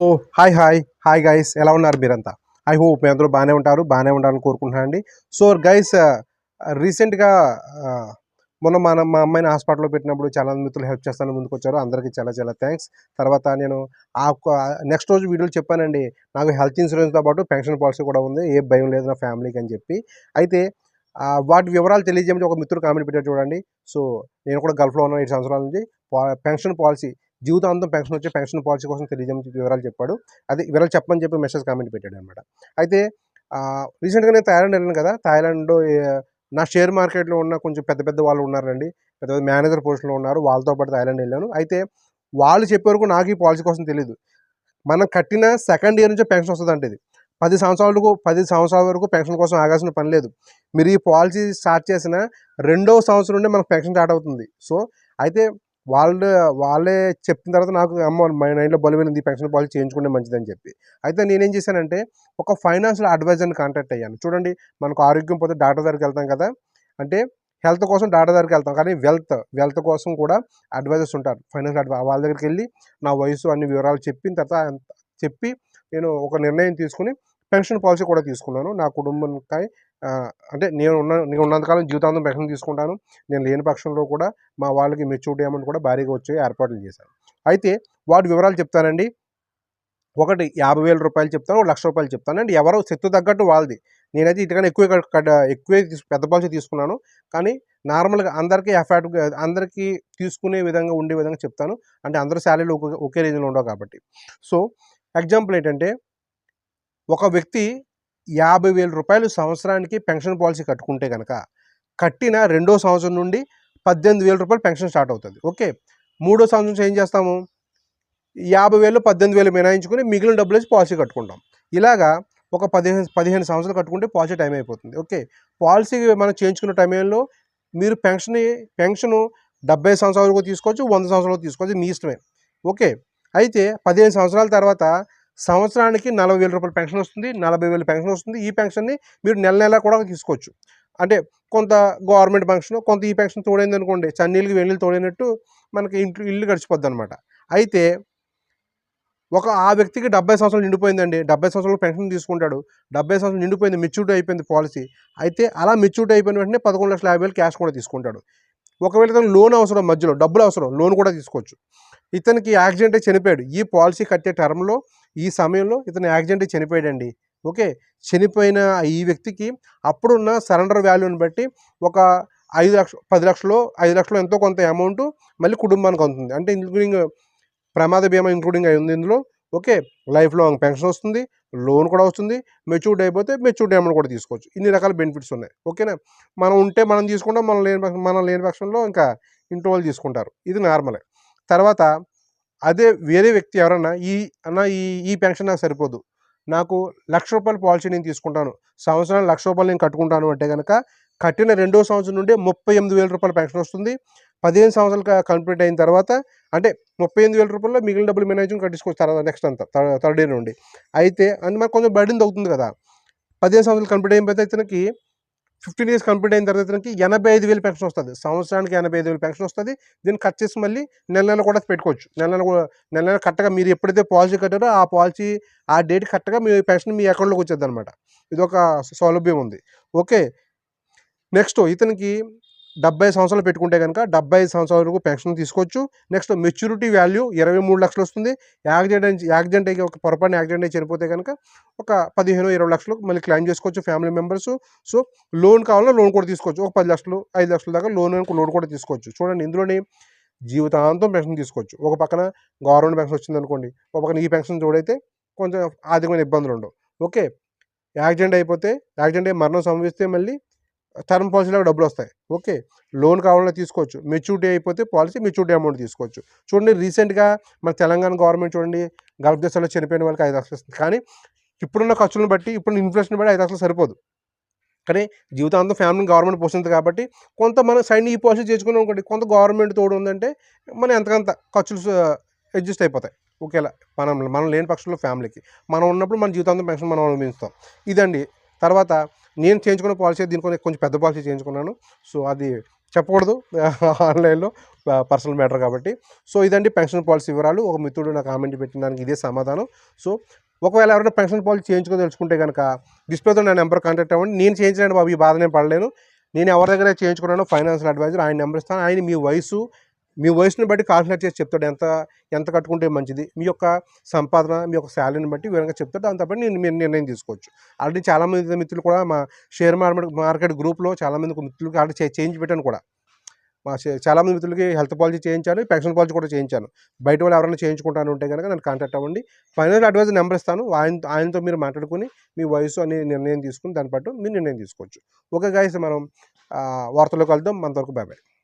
ఓ hi hi hi guys ఎలా ఉన్నారు మీరంతా? ఐ హోప్ మీ అందరూ బాగానే ఉంటారు బాగానే ఉండాలని కోరుకుంటున్నాను అండి సో గైస్ రీసెంట్గా uh, uh, మొన్న మన మా అమ్మాయిని హాస్పిటల్లో పెట్టినప్పుడు చాలా మిత్రులు హెల్ప్ చేస్తాను ముందుకు వచ్చారు అందరికీ చాలా చాలా థ్యాంక్స్ తర్వాత నేను ఆ నెక్స్ట్ రోజు వీడియోలు చెప్పానండి. నాకు హెల్త్ ఇన్సూరెన్స్తో పాటు పెన్షన్ పాలసీ కూడా ఉంది. ఏ భయం లేదు నా ఫ్యామిలీకి అని చెప్పి. అయితే వాటి వివరాలు తెలియజేయమని ఒక మిత్రుడు కామెంట్ పెట్టారు చూడండి. సో నేను కూడా గల్ఫ్లో ఉన్న ఏడు సంవత్సరాల నుంచి. పెన్షన్ పాలసీ జీవితాంతం పెన్షన్ వచ్చే పెన్షన్ పాలసీ కోసం తెలియజేయమని వివరాలు చెప్పాడు. అదే వివరాలు చెప్పమని చెప్పి మెసేజ్ కామెంట్ పెట్టాడు అనమాట అయితే రీసెంట్గా నేను థాయిలాండ్ వెళ్ళాను కదా థాయిలాండ్ నా షేర్ మార్కెట్లో ఉన్న కొంచెం పెద్ద పెద్ద వాళ్ళు ఉన్నారండి పెద్ద పెద్ద మేనేజర్ పొజిషన్లో ఉన్నారు వాళ్ళతో పాటు థాయిలాండ్ వెళ్ళాను. అయితే వాళ్ళు చెప్పే వరకు నాకు ఈ పాలసీ కోసం తెలియదు మనం కట్టిన సెకండ్ ఇయర్ నుంచే పెన్షన్ వస్తుందంటే ఇది పది సంవత్సరాలకు పది సంవత్సరాల వరకు పెన్షన్ కోసం ఆగాల్సిన పని లేదు. మీరు ఈ పాలసీ స్టార్ట్ చేసిన రెండో సంవత్సరం నుండి మనకు పెన్షన్ స్టార్ట్ అవుతుంది. సో అయితే వాళ్ళు వాళ్ళే చెప్పిన తర్వాత నాకు అమ్మ మా నైన్లో బలమైనది ఈ పెన్షన్ పాలసీ చేయించుకుంటే మంచిదని చెప్పి. అయితే నేనేం చేశానంటే ఒక ఫైనాన్షియల్ అడ్వైజర్ని కాంటాక్ట్ అయ్యాను. చూడండి మనకు ఆరోగ్యం పోతే డాక్టర్ దగ్గరికి వెళ్తాం కదా అంటే హెల్త్ కోసం డాక్టర్ దగ్గరికి వెళ్తాం. కానీ వెల్త్ వెల్త్ కోసం కూడా అడ్వైజర్స్ ఉంటారు. ఫైనాన్షియల్ అడ్వైజర్ వాళ్ళ దగ్గరికి వెళ్ళి నా వయసు అన్ని వివరాలు చెప్పిన తర్వాత చెప్పి నేను ఒక నిర్ణయం తీసుకుని పెన్షన్ పాలసీ కూడా తీసుకున్నాను. నా కుటుంబంకై అంటే నేను ఉన్న నేను ఉన్నంతకాలం జీవితాంతం పెన్షన్ తీసుకుంటాను. నేను లేని పక్షంలో కూడా మా వాళ్ళకి మెచ్యూరిటీ అమౌంట్ కూడా భారీగా వచ్చే ఏర్పాట్లు చేశాను. అయితే వాటి వివరాలు చెప్తానండి. ఒకటి యాభై వేల రూపాయలు చెప్తాను ఒక లక్ష రూపాయలు చెప్తాను. అండి ఎవరో శక్తి తగ్గట్టు వాళ్ళది. నేనైతే ఇటుకన్నా ఎక్కువ ఎక్కువే పెద్ద పాలసీ తీసుకున్నాను. కానీ నార్మల్గా అందరికీ ఎఫర్ట్ అందరికీ తీసుకునే విధంగా ఉండే విధంగా చెప్తాను. అంటే అందరూ శాలరీలు ఒకే రేంజ్లో ఉండవు కాబట్టి. సో ఎగ్జాంపుల్ ఏంటంటే ఒక వ్యక్తి యాభై వేల రూపాయలు సంవత్సరానికి పెన్షన్ పాలసీ కట్టుకుంటే కనుక కట్టిన రెండో సంవత్సరం నుండి పద్దెనిమిది వేల రూపాయలు పెన్షన్ స్టార్ట్ అవుతుంది. ఓకే. మూడో సంవత్సరం నుంచి ఏం చేస్తాము? యాభై వేలు పద్దెనిమిది వేలు మినాయించుకుని మిగిలిన డబ్బులు వేసి పాలసీ కట్టుకుంటాం. ఇలాగా ఒక పదిహేను పదిహేను సంవత్సరాలు కట్టుకుంటే పాలసీ టైం అయిపోతుంది. ఓకే. పాలసీ మనం చేయించుకున్న టైంలో మీరు పెన్షన్ పెన్షన్ డెబ్బై సంవత్సరాల వరకు తీసుకోవచ్చు వంద సంవత్సరాలకు తీసుకోవచ్చు మీ ఇష్టమే. ఓకే. అయితే పదిహేను సంవత్సరాల తర్వాత సంవత్సరానికి నలభై వేల రూపాయల పెన్షన్ వస్తుంది నలభై వేల పెన్షన్ వస్తుంది. ఈ పెన్షన్ని మీరు నెల నెల కూడా తీసుకోవచ్చు. అంటే కొంత గవర్నమెంట్ పెన్షన్ కొంత ఈ పెన్షన్ తోడైంది అనుకోండి చన్నీళ్ళకి వెళ్ళి తోడైనట్టు మనకి ఇంట్లో ఇల్లు గడిచిపోద్ది అనమాట అయితే ఒక ఆ వ్యక్తికి డెబ్బై సంవత్సరాలు నిండిపోయిందండి. డెబ్బై సంవత్సరాలు పెన్షన్ తీసుకుంటాడు. డెబ్బై సంవత్సరాలు నిండిపోయింది మెచ్యూరిటీ అయిపోయింది పాలసీ. అయితే అలా మెచ్యూరిటీ అయిపోయిన వెంటనే పదకొండు లక్షల యాభై వేలు క్యాష్ కూడా తీసుకుంటాడు. ఒకవేళ ఇతను లోన్ అవసరం మధ్యలో డబ్బులు అవసరం లోన్ కూడా తీసుకోవచ్చు. ఇతనికి యాక్సిడెంట్ అయి చనిపోయాడు. ఈ పాలసీ కట్టే టర్మ్లో ఈ సమయంలో ఇతను యాక్సిడెంట్ అయి చనిపోయాడండి. ఓకే? చనిపోయిన ఈ వ్యక్తికి అప్పుడున్న సరెండర్ వాల్యూని బట్టి ఒక ఐదు లక్షలు పది లక్షలు ఐదు లక్షలు ఎంతో కొంత అమౌంట్ మళ్ళీ కుటుంబానికి అవుతుంది అంటే ఇంక్లూడింగ్ ప్రమాద బీమా ఇంక్లూడింగ్ అయి ఉంది ఇందులో. ఓకే లైఫ్ లాంగ్ పెన్షన్ వస్తుంది లోన్ కూడా వస్తుంది మెచ్యూర్డ్ అయిపోతే మెచ్యూర్డ్ అమౌంట్ కూడా తీసుకోవచ్చు. ఇన్ని రకాల బెనిఫిట్స్ ఉన్నాయి. ఓకేనా? మనం ఉంటే మనం తీసుకుంటాం మనం లేని మనం లేని పక్షంలో ఇంకా ఇంట్లో వాళ్ళు తీసుకుంటారు. ఇది నార్మలే. తర్వాత అదే వేరే వ్యక్తి ఎవరన్నా ఈ అన్న ఈ ఈ పెన్షన్ నాకు సరిపోదు. నాకు లక్ష రూపాయల పాలసీ నేను తీసుకుంటాను. సంవత్సరానికి లక్ష రూపాయలు నేను కట్టుకుంటాను అంటే కనుక కట్టిన రెండో సంవత్సరం నుండి ముప్పై ఎనిమిది వేల రూపాయల పెన్షన్ వస్తుంది. పదిహేను సంవత్సరాలు కంప్లీట్ అయిన తర్వాత అంటే ముప్పై ఎనిమిది వేల రూపాయలు మిగిలిన డబ్బులు మేనేజ్మెంట్ కట్టించుకోవచ్చు తర్వాత నెక్స్ట్ అంతా థర్డ్- ఇయర్ నుండి. అయితే అంటే మనకు కొంచెం బర్డెన్ అవుతుంది కదా. పదిహేను సంవత్సరాలు కంప్లీట్ అయిపోతే ఇతనికి ఫిఫ్టీన్ ఇయర్స్ కంప్లీట్ అయిన తర్వాత ఇతనికి ఎనభై ఐదు వేలు పెన్షన్ వస్తుంది. సంవత్సరానికి ఎనభై ఐదు వేలు పెన్షన్ వస్తుంది. దీన్ని కట్ చేసి మళ్ళీ నెల నెల కూడా పెట్టుకోవచ్చు. నెల నెల కూడా నెల నెల కరెక్ట్గా మీరు ఎప్పుడైతే పాలసీ కట్టారో ఆ పాలసీ ఆ డేట్ కరెక్ట్గా మీ పెన్షన్ మీ అకౌంట్లోకి వచ్చేది అనమాట ఇది ఒక సౌలభ్యం ఉంది. ఓకే. నెక్స్ట్ ఇతనికి డెబ్బై సంవత్సరాలు పెట్టుకుంటే కనుక డెబ్బై ఐదు సంవత్సరాల వరకు పెన్షన్ తీసుకోవచ్చు. నెక్స్ట్ మెచ్యూరిటీ వాల్యూ ఇరవై మూడు లక్షలు వస్తుంది. యాక్సిడెంట్ యాక్సిడెంట్ అయ్యి ఒక పొరపాటున యాక్సిడెంట్ అయ్యి చనిపోతే కనుక ఒక పదిహేను ఇరవై లక్షలు మళ్ళీ క్లెయిమ్ చేసుకోవచ్చు ఫ్యామిలీ మెంబర్స్. సో లోన్ కావాలన్నా లోన్ కూడా తీసుకోవచ్చు. ఒక పది లక్షలు ఐదు లక్షల దాకా లోన్ లోన్ కూడా తీసుకోవచ్చు. చూడండి ఇందులోని జీవితాంతం పెన్షన్ తీసుకోవచ్చు. ఒక పక్కన గవర్నమెంట్ పెన్షన్ వచ్చింది అనుకోండి ఒక పక్కన ఈ పెన్షన్ చూడైతే కొంచెం ఆర్థికమైన ఇబ్బందులు ఉండవు. ఓకే యాక్సిడెంట్ అయిపోతే యాక్సిడెంట్ అయ్యి మరణం సంభవిస్తే మళ్ళీ టర్మ్ పాలసీలో డబ్బులు వస్తాయి ఓకే. లోన్ కావాలన్నా తీసుకోవచ్చు. మెచ్యూరిటీ అయిపోతే పాలసీ మెచ్యూరిటీ అమౌంట్ తీసుకోవచ్చు. చూడండి రీసెంట్గా మన తెలంగాణ గవర్నమెంట్ చూడండి గల్ఫ్ దేశాల్లో చనిపోయిన వాళ్ళకి ఐదు లక్షలు ఇస్తుంది కానీ ఇప్పుడున్న ఖర్చులను బట్టి ఇప్పుడున్న ఇన్ఫ్లేషన్ బట్టి ఐదు లక్షలు సరిపోదు. కానీ జీవితాంతం ఫ్యామిలీని గవర్నమెంట్ పోషింది కాబట్టి కొంత మనం సైడ్ ఈ పాలసీ చేసుకుని అనుకోండి కొంత గవర్నమెంట్ తోడు ఉందంటే మనం ఎంతకంత ఖర్చులు అడ్జస్ట్ అయిపోతాయి. ఒకేలా మనం మనం లేని పక్షంలో ఫ్యామిలీకి. మనం ఉన్నప్పుడు మన జీవితాంతం పెన్షన్ మనం అనుభవిస్తాం. ఇదండి. తర్వాత నేను చేయించుకున్న పాలసీ దీనికొని కొంచెం పెద్ద పాలసీ చేయించుకున్నాను. సో అది చెప్పకూడదు. ఆన్లైన్లో పర్సనల్ మ్యాటర్ కాబట్టి. సో ఇదండి పెన్షన్ పాలసీ వివరాలు. ఒక మిత్రుడు నాకు కామెంట్ పెట్టిన దానికి ఇదే సమాధానం. సో ఒకవేళ ఎవరైనా పెన్షన్ పాలసీ చేయించుకొని తెలుసుకుంటే కనుక డిస్ప్లేతో నా నెంబర్ కాంటాక్ట్ అవ్వండి. నేను చేయించలేను బాబు ఈ బాధ నేను పడలేను. నేను ఎవరి దగ్గర చేయించుకున్నాను ఫైనాన్షియల్ అడ్వైజర్ ఆయన నెంబర్ ఇస్తాను. ఆయన మీ వయసు మీ వయసును బట్టి కాల్కులేట్ చేసి చెప్తాడు. ఎంత ఎంత కట్టుకుంటే మంచిది? మీ యొక్క సంపాదన మీ యొక్క శాలరీని బట్టి వివరంగా చెప్తాడు. దాంతో పాటు నేను మీరు నిర్ణయం తీసుకోవచ్చు. ఆల్రెడీ చాలామంది మిత్రులు కూడా మా షేర్ మార్కెట్ మార్కెట్ గ్రూప్లో చాలామంది మిత్రులకి ఆల్రెడీ చే- చేయించి పెట్టాను కూడా. మా చాలామంది మిత్రులకి హెల్త్ పాలసీ చేయించాను పెన్షన్ పాలసీ కూడా చేయించాను. బయట వాళ్ళు ఎవరైనా చేయించుకుంటాను ఉంటే కనుక నన్ను కాంటాక్ట్ అవ్వండి. ఫైనల్ అడ్వైజర్ నెంబర్ ఇస్తాను. ఆయన ఆయనతో మీరు మాట్లాడుకుని మీ వయసు అనే నిర్ణయం తీసుకుని దాన్ని బట్టి మీరు నిర్ణయం తీసుకోవచ్చు. ఓకే గాయస్ మనం ఆ, వార్తల్లో కలుద్దాం అంతవరకు బాయ్ బాయ్